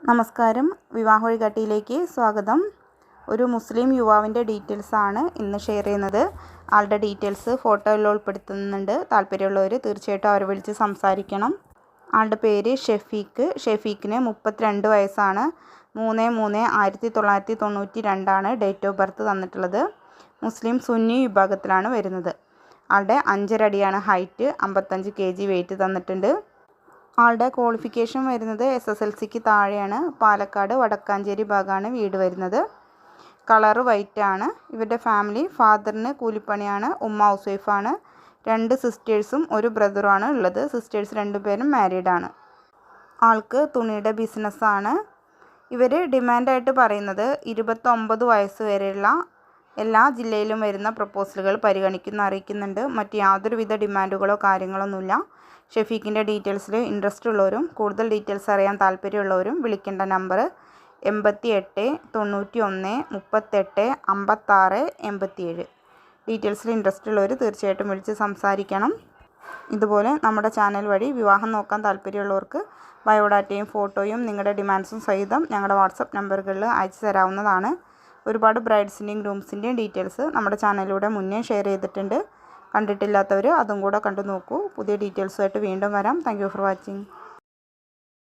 നമസ്കാരം. വിവാഹ വഴികാട്ടിയിലേക്ക് സ്വാഗതം. ഒരു മുസ്ലിം യുവാവിന്റെ ഡീറ്റെയിൽസ് ആണ് ഇന്ന് ഷെയർ ചെയ്യുന്നത്. ആളുടെ ഡീറ്റെയിൽസ് ഫോട്ടോയിൽ ഉൾപ്പെടുത്തുന്നുണ്ട്. താല്പര്യമുള്ളവർ തീർച്ചയായിട്ടും അവരെ വിളിച്ച് സംസാരിക്കണം. ആളുടെ പേര് ഷെഫീഖ്. ഷെഫീഖിന് മുപ്പത്തിരണ്ട് വയസ്സാണ്. മൂന്ന് മൂന്ന് ആയിരത്തി തൊള്ളായിരത്തി തൊണ്ണൂറ്റി രണ്ടാണ് ഡേറ്റ് ഓഫ് ബർത്ത് തന്നിട്ടുള്ളത്. മുസ്ലിം സുന്നി വിഭാഗത്തിലാണ് വരുന്നത്. ആളുടെ അഞ്ചരടിയാണ് ഹൈറ്റ്. അമ്പത്തഞ്ച് കെ ജി വെയിറ്റ് തന്നിട്ടുണ്ട്. ആളുടെ ക്വാളിഫിക്കേഷൻ വരുന്നത് എസ് എസ് എൽ സിക്ക് താഴെയാണ്. പാലക്കാട് വടക്കാഞ്ചേരി ഭാഗമാണ് വീട് വരുന്നത്. കളറ് ആണ്. ഇവരുടെ ഫാമിലി ഫാദറിന് കൂലിപ്പണിയാണ്. ഉമ്മ ഹൗസ് വൈഫാണ് രണ്ട് സിസ്റ്റേഴ്സും ഒരു ബ്രദറുമാണ് ഉള്ളത്. സിസ്റ്റേഴ്സ് രണ്ടുപേരും മാരീഡ് ആണ്. ആൾക്ക് തുണിയുടെ ബിസിനസ്സാണ് ഇവർ ഡിമാൻഡായിട്ട് പറയുന്നത് ഇരുപത്തൊമ്പത് വയസ്സ് വരെയുള്ള എല്ലാ ജില്ലയിലും വരുന്ന പ്രപ്പോസലുകൾ പരിഗണിക്കുന്ന അറിയിക്കുന്നുണ്ട്. മറ്റ് യാതൊരുവിധ ഡിമാൻഡുകളോ കാര്യങ്ങളൊന്നുമില്ല. ഷെഫീഖിന്റെ ഡീറ്റെയിൽസിൽ ഇൻട്രസ്റ്റ് ഉള്ളവരും കൂടുതൽ ഡീറ്റെയിൽസ് അറിയാൻ താല്പര്യമുള്ളവരും വിളിക്കേണ്ട നമ്പർ എൺപത്തി എട്ട് തൊണ്ണൂറ്റി ഒന്ന് മുപ്പത്തെട്ട് അമ്പത്താറ് എൺപത്തിയേഴ്. ഡീറ്റെയിൽസിൽ ഇൻട്രസ്റ്റ് ഉള്ളവർ തീർച്ചയായിട്ടും വിളിച്ച് സംസാരിക്കണം. ഇതുപോലെ നമ്മുടെ ചാനൽ വഴി വിവാഹം നോക്കാൻ താല്പര്യമുള്ളവർക്ക് ബയോഡാറ്റയും ഫോട്ടോയും നിങ്ങളുടെ ഡിമാൻഡ്സും സഹിതം ഞങ്ങളുടെ വാട്സപ്പ് നമ്പറുകളിൽ അയച്ചു തരാവുന്നതാണ്. ഒരുപാട് ബ്രൈഡ്സിന്റെയും ഗ്രൂംസിന്റെയും ഡീറ്റെയിൽസ് നമ്മുടെ ചാനലിലൂടെ മുന്നേ ഷെയർ ചെയ്തിട്ടുണ്ട്. കണ്ടിട്ടില്ലാത്തവർ അതും കൂടെ കണ്ടു നോക്കൂ. പുതിയ ഡീറ്റെയിൽസുമായിട്ട് വീണ്ടും വരാം. Thank for watching.